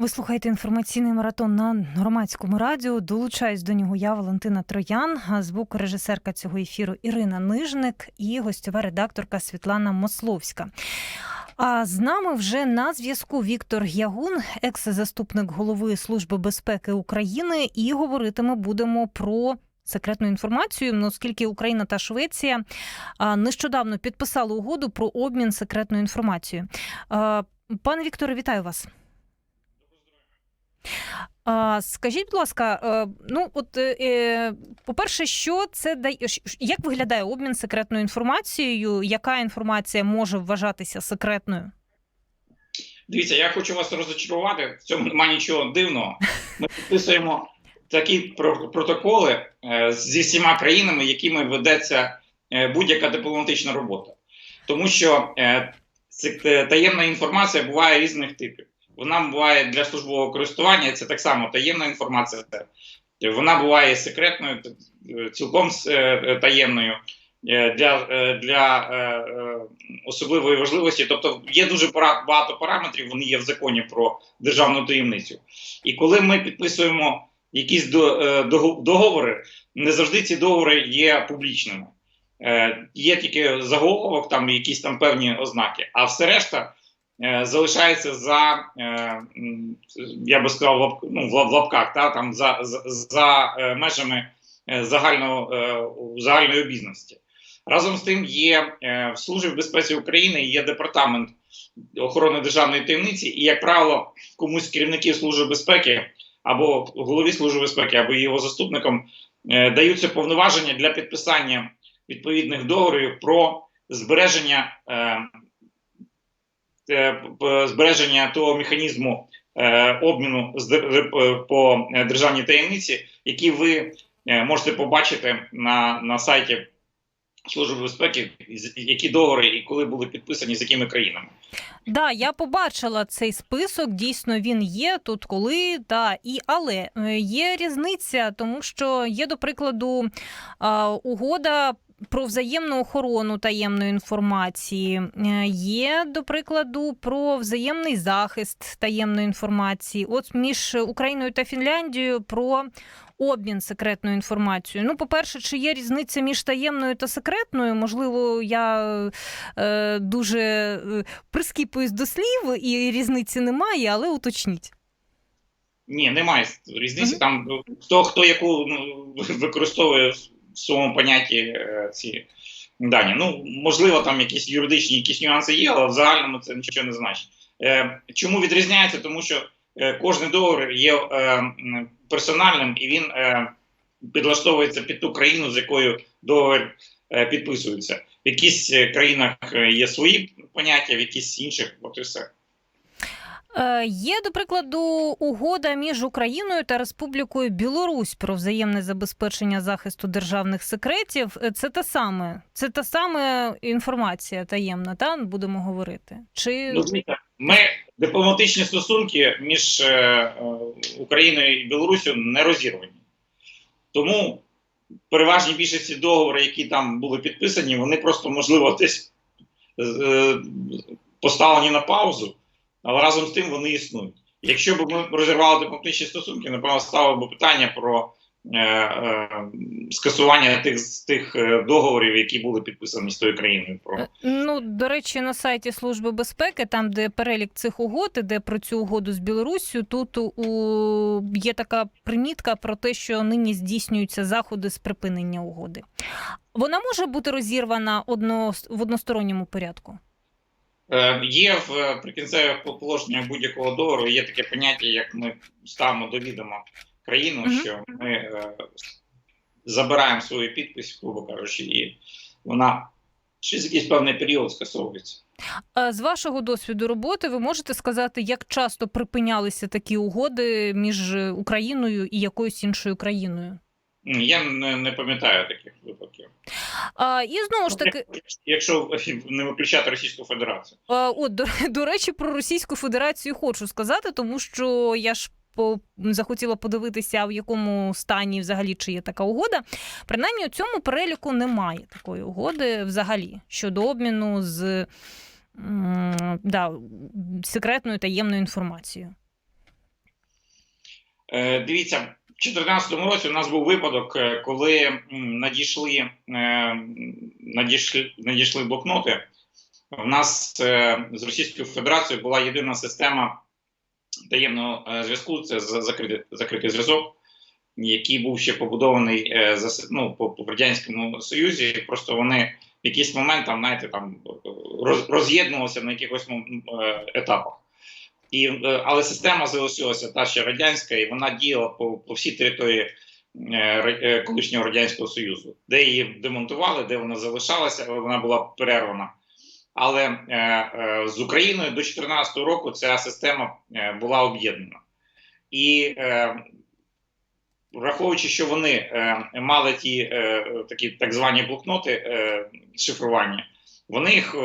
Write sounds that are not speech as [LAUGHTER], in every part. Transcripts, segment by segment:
Ви слухаєте інформаційний маратон на громадському радіо. Долучаюсь до нього я, Валентина Троян, а звукорежисерка цього ефіру Ірина Нижник і гостьова редакторка Світлана Мословська. А з нами вже на зв'язку Віктор Ягун, екс-заступник голови Служби безпеки України, і говоритиме будемо про. Секретну інформацію, оскільки Україна та Швеція нещодавно підписали угоду про обмін секретною інформацією. Пане Вікторе, вітаю вас. А, Скажіть, будь ласка, е, ну от е, по-перше, що це дає як виглядає обмін секретною інформацією? Яка інформація може вважатися секретною? Дивіться, я хочу вас розочарувати. В цьому немає нічого дивного. Ми підписуємо такі про- протоколи е, зі всіма країнами, якими ведеться будь-яка дипломатична робота. Тому що таємна інформація буває різних типів. Вона буває для службового користування, це так само таємна інформація. Вона буває секретною, е, цілком е, таємною е, для, е, для е, особливої важливості. Тобто є дуже багато параметрів, вони є в законі про державну таємницю. І коли ми підписуємо якісь до- дого- договори, не завжди ці договори є публічними. Є тільки заголовок, там якісь там певні ознаки, а все решта залишається за, е, я би сказав, ну, в лапках, та, там, за, за, за е, межами е, загального, е, загальної обізнаності. Разом з тим є е, в Службі безпеці України є департамент охорони державної таємниці, і, як правило, комусь керівників Служби безпеки або голові Служби безпеки, або його заступникам е, даються повноваження для підписання відповідних договорів про збереження, е, е, збереження того механізму е, обміну е, по е, державній таємниці, які ви е, можете побачити на, на сайті Служби безпеки, які договори і коли були підписані з якими країнами. Да, я побачила цей список. Дійсно, він є тут, коли та і але е, є різниця, тому що є, до прикладу, угода. Про взаємну охорону таємної інформації Е, є, до прикладу, про взаємний захист таємної інформації. От між Україною та Фінляндією про обмін секретною інформацією. Ну, по-перше, чи є різниця між таємною та секретною? Можливо, я е, дуже е, прискіпуюсь до слів, і різниці немає, але уточніть. Ні, немає різниці. Мгм. Там ну, хто хто яку ну, використовує в своєму понятті е, ці дані. Ну, можливо, там якісь юридичні якісь нюанси є, але в загальному це нічого не значить. Е, чому відрізняється? Тому що кожен договір є е, персональним і він е, підлаштовується під ту країну, з якою договір е, підписується. В якісь е, країнах е, є свої поняття, в якісь інших, от і все. Е, Є, до прикладу, угода між Україною та Республікою Білорусь про взаємне забезпечення захисту державних секретів. Е, Це те саме, це та саме інформація таємна, та будемо говорити. Чи Ну, ми дипломатичні стосунки між е, е, Україною і Білоруссю не розірвані. Тому переважній більшості договори, які там були підписані, вони просто, можливо, [LAUGHS] десь е, поставлені на паузу, але разом з тим вони існують. Якщо б ми розірвали дипломатичні стосунки, напевно, ставило б питання про скасування тих, тих е, договорів, які були підписані з тою країною. Про Е, Ну, до речі, на сайті Служби безпеки, там, де перелік цих угод, де про цю угоду з Білоруссю, тут у... є така примітка про те, що нині здійснюються заходи з припинення угоди. Вона може бути розірвана одно... в односторонньому порядку. Е, Є в е, прикінцевих положеннях будь-якого договору є таке поняття, як ми ставимо до відома країну, Мгм. що ми е, забираємо свою підпис, грубо кажучи, і вона через якийсь певний період скасовується. А З вашого досвіду роботи ви можете сказати, як часто припинялися такі угоди між Україною і якоюсь іншою країною? Я не, не пам'ятаю таких випадків. А, і знову ж таки, Якщо [LAUGHS] не виключати Російську Федерацію. А, От, до, до речі, про Російську Федерацію хочу сказати, тому що я ж захотіла подивитися, в якому стані взагалі чи є така угода. Принаймні, у цьому переліку немає такої угоди взагалі щодо обміну з да, секретною таємною інформацією. Е, Дивіться, в 2014 році у нас був випадок, е, коли надійшли, е, надійшли, надійшли блокноти. У нас з Російською Федерацією була єдина система таємного е, зв'язку. Це закритий, закритий зв'язок, який був ще побудований е, за ну, по, по радянському союзі. Просто вони в якийсь момент там, знаєте, там роз, роз'єднувалися на якихось е, етапах. І, але система залишилася та ще радянська, і вона діяла по, по всій території е, колишнього радянського союзу, де її демонтували, де вона залишалася, але вона була перервана. Але е, е, з Україною до 2014 року ця система е, була об'єднана. І враховуючи, що вони мали ті такі так звані блокноти шифрування, вони їх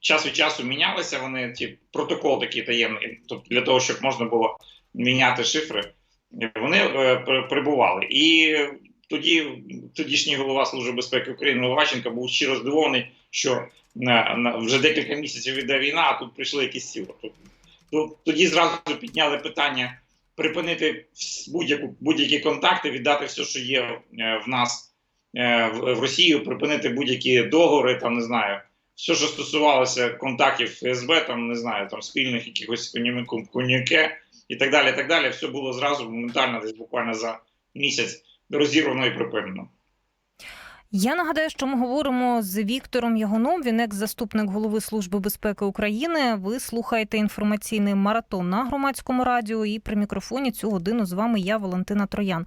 час від часу мінялися. Вони ті протокол такий таємний, тобто для того, щоб можна було міняти шифри, вони прибували. І тоді тодішній голова Служби безпеки України Ловаченко був щиро здивований, що на, на вже декілька місяців іде війна, а тут прийшли якісь. Тобто, то- тоді зразу підняли питання припинити будь-які контакти, віддати все, що є е, в нас е, в, в Росію, припинити будь-які договори, там не знаю, все, що стосувалося контактів ФСБ, там не знаю, там спільних якихось коню- конюке і так далі. і так далі, Все було зразу моментально, десь буквально за місяць розірвано і припинено. Я нагадаю, що ми говоримо з Віктором Ягоном. Він екс-заступник голови Служби безпеки України. Ви слухаєте інформаційний маратон на громадському радіо. І при мікрофоні цю годину з вами я, Валентина Троян.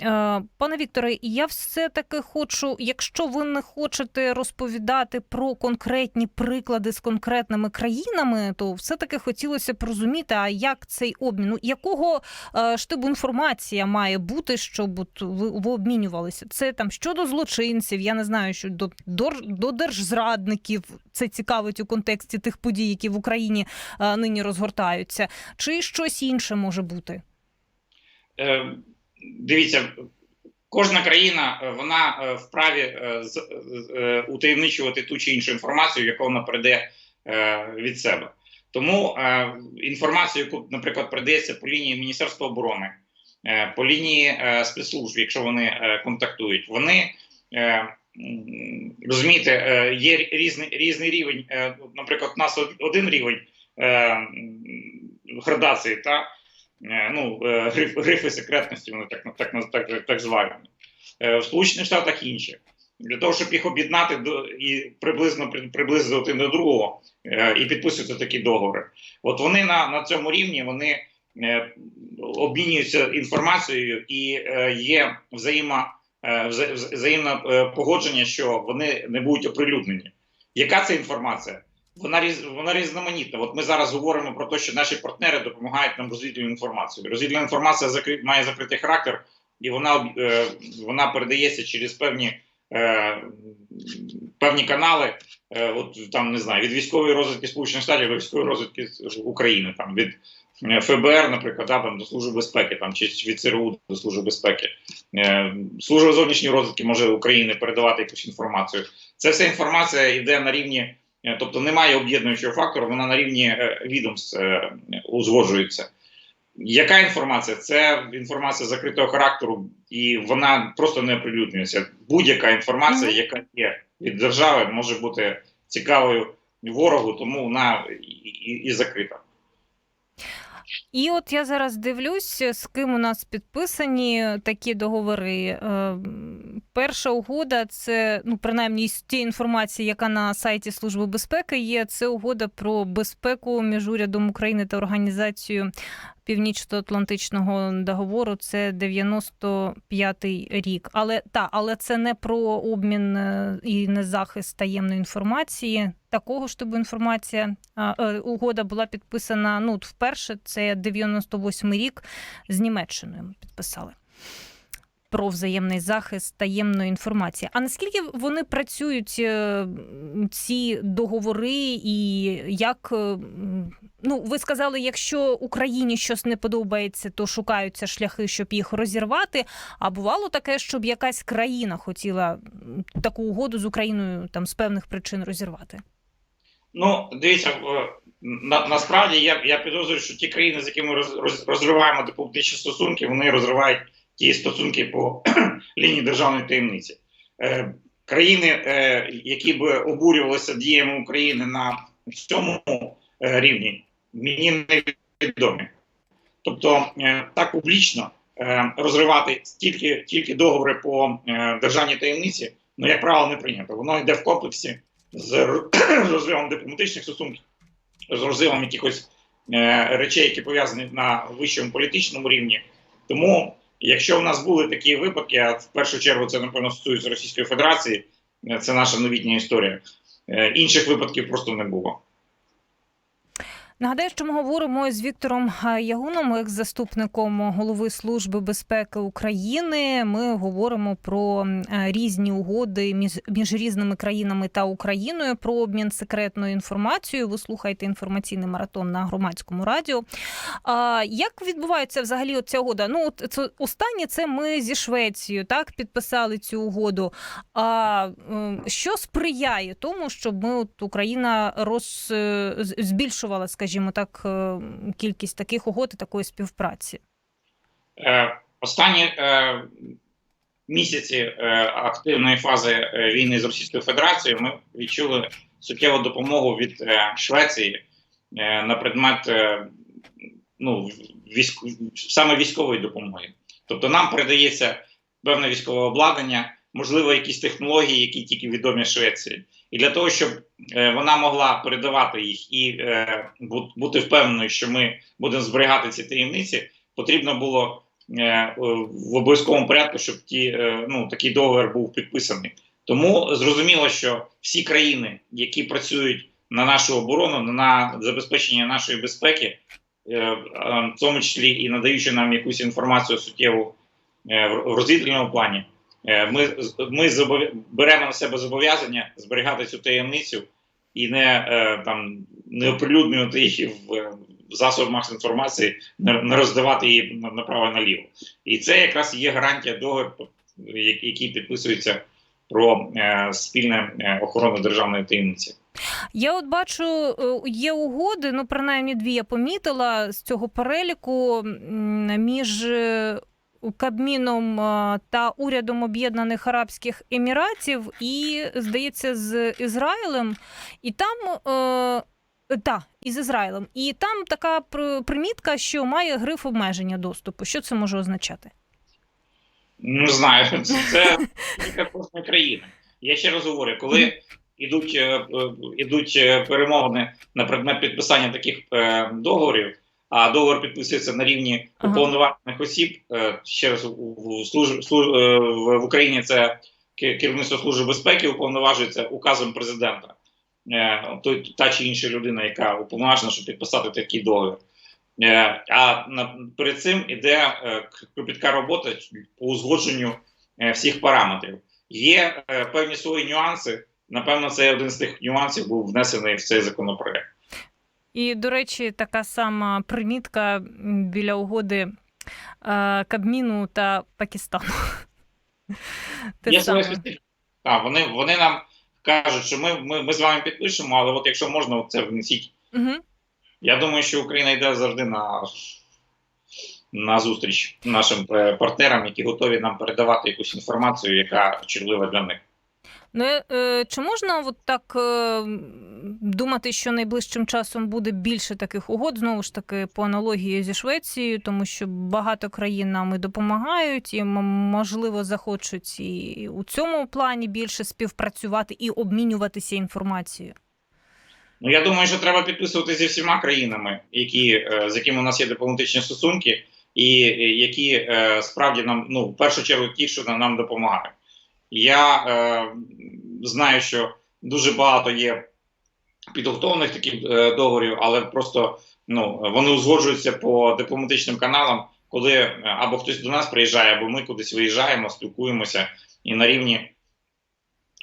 Е, Пане Вікторе, я все таки хочу, якщо ви не хочете розповідати про конкретні приклади з конкретними країнами, то все таки хотілося б розуміти, а як цей обмін, ну, якого е, штибу інформація має бути, щоб ви, обмінювалися? Це там щодо злочинців, я не знаю, що до, до, держзрадників це цікавить у контексті тих подій, які в Україні е, нині розгортаються, чи щось інше може бути? Е, дивіться, кожна країна е, вона е, вправі з- утаємничувати ту чи іншу інформацію, яку вона перейде е, від себе. Тому е, інформацію, яку, наприклад, передається по лінії Міністерства оборони, е, по лінії е, спецслужб, якщо вони е, контактують, вони розумієте, е, є різний, різний рівень. Е, наприклад, у нас один рівень е, градації, та е, ну, е, гриф, грифи секретності, вони так, так, так, так, звані. Е, В Сполучених Штатах інші. Для того, щоб їх об'єднати до і приблизно при- приблизити один до другого е, і підписувати такі договори. От вони на, на цьому рівні вони е, обмінюються інформацією і е, є взаємо, е, вза- вза- взаємне е, погодження, що вони не будуть оприлюднені. Яка це інформація? Вона різ вона різноманітна. От ми зараз говоримо про те, що наші партнери допомагають нам розвідувати інформацію. Розвідувальна інформація закри... має закритий характер, і вона е, вона передається через певні. Е, певні канали, е, от там не знаю, від військової розвідки Сполучених Штатів до військової розвідки України, там від е, ФБР, наприклад, да, там до Служби безпеки, там чи від ЦРУ до Служби безпеки. Е, Служба зовнішньої розвідки може України передавати якусь інформацію. Це вся інформація йде на рівні, е, тобто немає об'єднуючого фактору, вона на рівні е, відомств е, узгоджується. Яка інформація? Це інформація закритого характеру, і вона просто не оприлюднюється. Будь-яка інформація, яка є від держави, може бути цікавою ворогу, тому вона і, і, і закрита. І от я зараз дивлюсь, з ким у нас підписані такі договори. Е, Перша угода це ну принаймні з тієї інформації, яка на сайті Служби безпеки є. Це угода про безпеку між урядом України та організацією Північно-Атлантичного договору. Це 95-й рік. Але та, але це не про обмін е, і не захист таємної інформації. Такого ж типу інформація е, угода була підписана. Ну вперше це 98-й рік з Німеччиною підписали. Про взаємний захист таємної інформації. А наскільки вони працюють е, ці договори, і як е, ну ви сказали, якщо Україні щось не подобається, то шукаються шляхи, щоб їх розірвати. А бувало таке, щоб якась країна хотіла таку угоду з Україною там з певних причин розірвати. Ну, дивіться, на, насправді я, я підозрюю, що ті країни, з якими роз, роз, розриваємо дипломатичні стосунки, вони розривають ті стосунки по [CLEARS THROAT] лінії державної таємниці. Е, країни, е, які б обурювалися діями України на цьому е, рівні, мені невідомі. Тобто е, так публічно розривати тільки, тільки договори по державній таємниці, ну, як правило, не прийнято. Воно йде в комплексі з [CLEARS THROAT] розривом дипломатичних стосунків, з розривом якихось речей, які пов'язані на вищому політичному рівні. Тому, якщо в нас були такі випадки, а в першу чергу це напевно стосується Російської Федерації, е, це наша новітня історія. Е, інших випадків просто не було. Нагадаю, що ми говоримо з Віктором е, Ягуном, екс-заступником голови Служби безпеки України. Ми говоримо про е, різні угоди між, між різними країнами та Україною про обмін секретною інформацією. Ви слухаєте інформаційний маратон на громадському радіо. А як відбувається взагалі ця угода? Ну, це останнє це ми зі Швецією так підписали цю угоду. А що сприяє тому, щоб ми от Україна роз е, збільшувала, скажімо так, е, кількість таких угод і такої співпраці? Е, Останні е, місяці активної фази війни з Російською Федерацією ми відчули суттєву допомогу від Швеції на предмет ну, військ... саме військової допомоги. Тобто нам передається певне військове обладнання, можливо, якісь технології, які тільки відомі Швеції. І для того, щоб е, вона могла передавати їх і е, бути впевненою, що ми будемо зберігати ці таємниці, потрібно було е, в обов'язковому порядку, щоб ті, ну, такий договір був підписаний. Тому зрозуміло, що всі країни, які працюють на нашу оборону, на забезпечення нашої безпеки, в тому числі і надаючи нам якусь інформацію суттєву в розвідувальному плані, ми, з- ми зобов'я- беремо на себе зобов'язання зберігати цю таємницю і не е, там не оприлюднювати її в, е, засобах масової інформації, не, роздавати її на- направо наліво. І це якраз є гарантія договору, який підписується про е, спільне е, охорону державної таємниці. Я от бачу, е, є угоди, ну принаймні дві я помітила з цього переліку між е, Кабміном та урядом Об'єднаних Арабських Еміратів і, здається, з Ізраїлем. І там. Е, та, із Ізраїлем. І там така пр- примітка, що має гриф обмеження доступу. Що це може означати? Не знаю, це, це кожної країни. Я ще раз говорю, коли йдуть, е, е, йдуть е, перемовини на предмет підписання таких договорів, а договор підписується на рівні уповноважених осіб. е, Ще раз е, в в Україні це керівництво служби безпеки уповноважується указом президента. Е, той та чи інша людина, яка уповноважена, щоб підписати такий договір. А перед цим іде кропітка робота по узгодженню всіх параметрів. Є певні свої нюанси. Напевно, це один з тих нюансів був внесений в цей законопроект. І, до речі, така сама примітка біля угоди е, Кабміну та Пакистану. [LAUGHS] Те саме. Так, вони, вони нам кажуть, що ми, ми, ми з вами підпишемо, але от якщо можна, це внесіть. Угу. Я думаю, що Україна йде завжди на, на зустріч нашим е, партнерам, які готові нам передавати якусь інформацію, яка чутлива для них. Ну, е, чи можна от так е, думати, що найближчим часом буде більше таких угод, знову ж таки, по аналогії зі Швецією, тому що багато країн нам і допомагають, і можливо захочуть і у цьому плані більше співпрацювати і обмінюватися інформацією. Ну, я думаю, що треба підписувати зі всіма країнами, які, е, з якими у нас є дипломатичні стосунки, і які справді нам, ну, в першу чергу, ті, що нам допомагають. Я е, знаю, що дуже багато є підготовлених таких е, договорів, але просто ну, вони узгоджуються по дипломатичним каналам, коли е, або хтось до нас приїжджає, або ми кудись виїжджаємо, спілкуємося і на рівні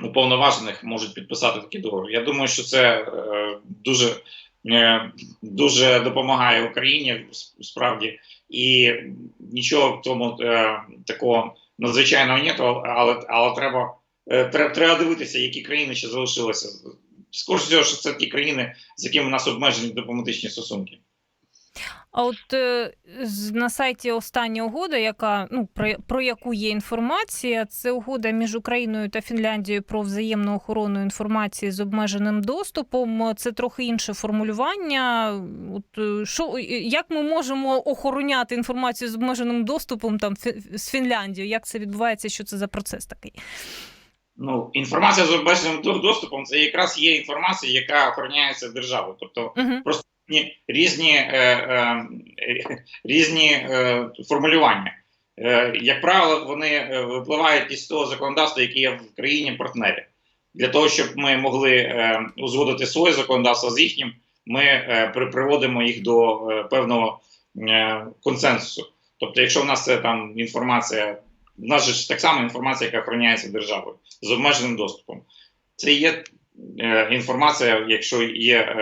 уповноважених можуть підписати такі договори. Я думаю, що це е, дуже, е, дуже допомагає Україні справді, і нічого в тому е, такого надзвичайного ні, але, але треба, е, треба, треба дивитися, які країни ще залишилися скоріше всього, що це ті країни, з якими у нас обмежені дипломатичні стосунки. А от е, на сайті остання угода, яка ну про, про яку є інформація, це угода між Україною та Фінляндією про взаємну охорону інформації з обмеженим доступом. Це трохи інше формулювання. От е, що як ми можемо охороняти інформацію з обмеженим доступом там з Фінляндією? Як це відбувається? Що це за процес такий? Ну, інформація з обмеженим доступом це якраз є інформація, яка охороняється державою. Тобто Угу. різні, різні, е, е, різні е, формулювання. Як правило, вони випливають із того законодавства, яке є в країні партнері. Для того, щоб ми могли узгодити своє законодавство з їхнім, ми приводимо їх до певного консенсусу. Тобто, якщо в нас це там інформація, в нас же так само інформація, яка охороняється державою з обмеженим доступом. Це є інформація, якщо є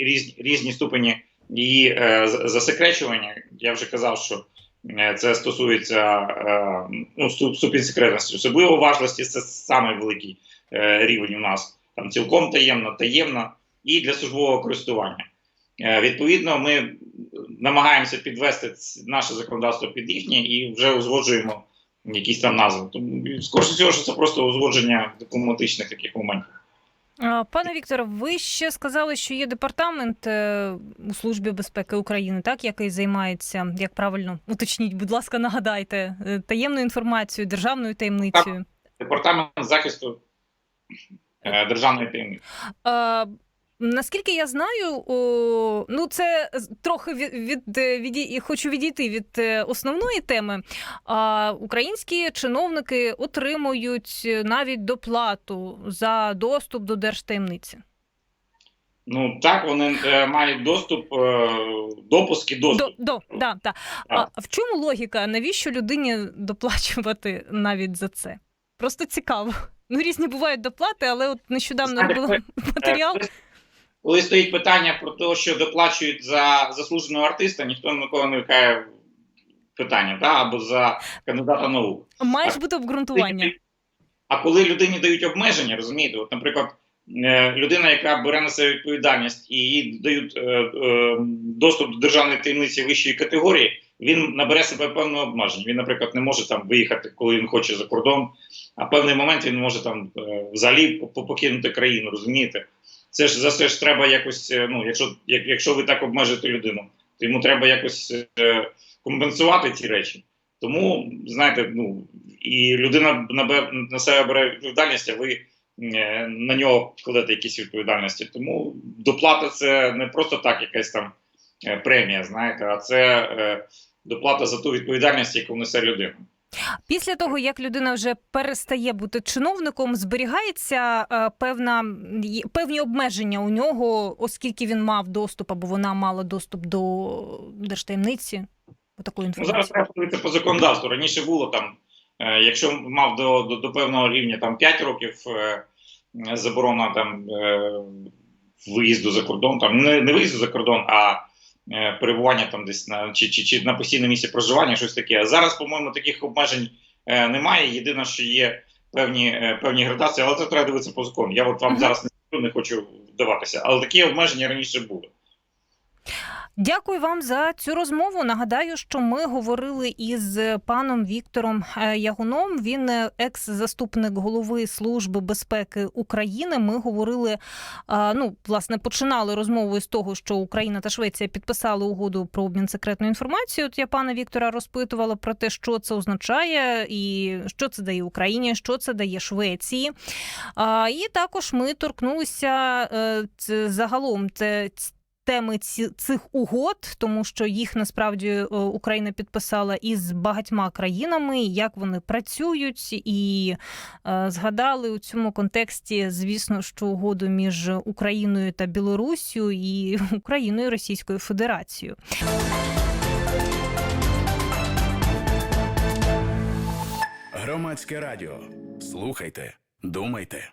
різні, різні ступені її е, засекречування. Я вже казав, що е, це стосується е, ну, ступ- ступінь секретності. Особливо важливості це самий великий е, рівень у нас. Там цілком таємно, таємно і для службового користування. Е, Відповідно, ми намагаємося підвести наше законодавство під їхнє і вже узгоджуємо якісь там назви. Тому скоріше всього, що це просто узгодження дипломатичних таких моментів. Пане Вікторе, ви ще сказали, що є департамент е, у Службі безпеки України, так який займається, як правильно уточніть, будь ласка, нагадайте таємну таємною інформацією, державною таємницею. Департамент захисту е, державної таємниці. Наскільки я знаю, о, ну це трохи від, від, е, і хочу відійти від е, основної теми. А українські чиновники отримують е, навіть доплату за доступ до держтаємниці. Ну так, вони е, мають доступ, е, допуск і До, до, да, да. А в чому логіка? Навіщо людині доплачувати навіть за це? Просто цікаво. Ну, різні бувають доплати, але от нещодавно робила матеріал. Коли- стоїть питання про те, що доплачують за заслуженого артиста, ніхто ніколи не викає питання, та, або за кандидата наук. Має ж бути обґрунтування. А коли людині дають обмеження, розумієте, от, наприклад, е, людина, яка бере на себе відповідальність і їй дають е, е, доступ до державної таємниці вищої категорії, він набере себе певного обмежень. Він, наприклад, не може там виїхати, коли він хоче за кордон, а в певний момент він може там взагалі покинути країну, розумієте? Це ж за це ж треба якось, е, ну, якщо, як, якщо ви так обмежите людину, то йому треба якось е, компенсувати ці речі. Тому, знаєте, ну і людина набе, на себе бере відповідальність, а ви е, на нього кладете якісь відповідальності. Тому доплата це не просто так якась там е, премія, знаєте, а це е, доплата за ту відповідальність, яку несе людина. Після того, як людина вже перестає бути чиновником, зберігається е, певна певні обмеження у нього, оскільки він мав доступ або вона мала доступ до держтаємниці. Такої Ну, зараз інформації. треба подивитися по законодавству. Раніше було там, е, якщо мав до, до, до певного рівня там 5 років е, заборона там виїзду за кордон, там не, не виїзду за кордон, а перебування там десь на чи, чи, чи на постійне місце проживання, щось таке. А зараз, по-моєму, таких обмежень е, немає. Єдине, що є певні, е, певні градації, але це треба дивитися по закону. Я от вам Мгм. зараз не не хочу вдаватися, але такі обмеження раніше були. Дякую вам за цю розмову. Нагадаю, що ми говорили із паном Віктором е, Ягуном. Він е, екс-заступник голови Служби безпеки України. Ми говорили, ну власне, починали розмову з того, що Україна та Швеція підписали угоду про обмін секретною інформацією. От я пана Віктора розпитувала про те, що це означає, і що це дає Україні, що це дає Швеції. І також ми торкнулися е, загалом це теми цих угод, тому що їх насправді е, Україна підписала із багатьма країнами, як вони працюють, і е, згадали у цьому контексті, звісно, що угоду між Україною та Білоруссю і [LAUGHS] Україною Російською Федерацією. Громадське радіо. Слухайте, думайте.